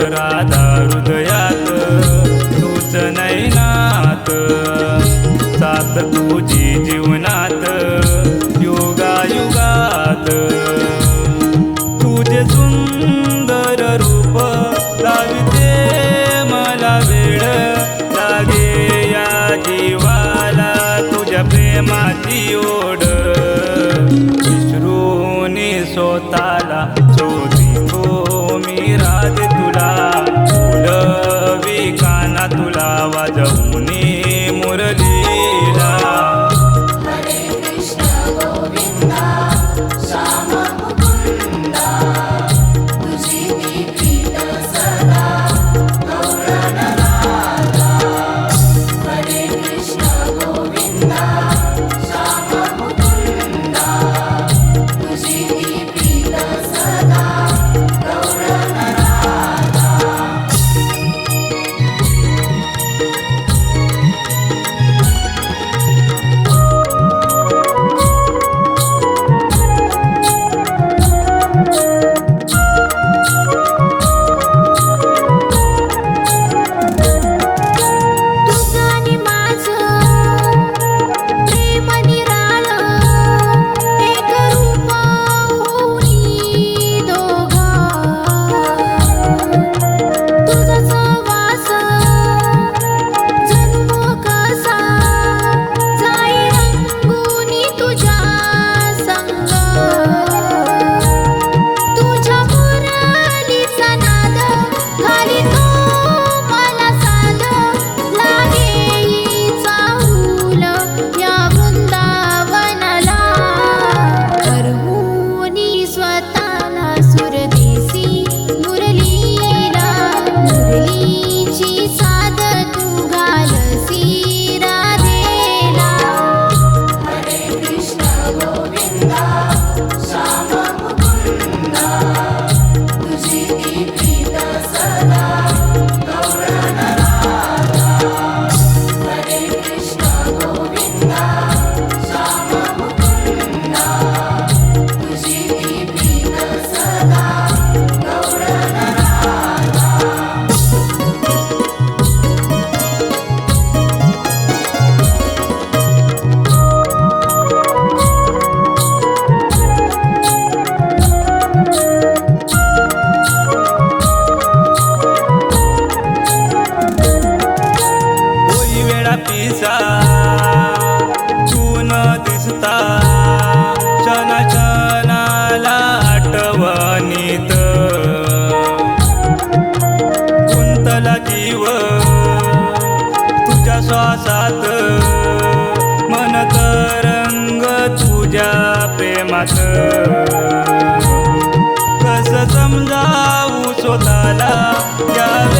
राधा हृदयात तूच नैनात सात तुझी जीवनात युगायुगात. तुझे सुंदर रूप लाविते मला वेळ. लागे या जीवाला तुझ्या प्रेमाची ओढ. विसरून स्वतःला तो मी राधे काना तुला वाजवून गेल्या पिसा तू न दिसता क्षण क्षणाला आठवणीत. गुंतला जीव तुझ्या श्वासात. मन तरंग तुझ्या प्रेमात. कस समजावू स्वतःला या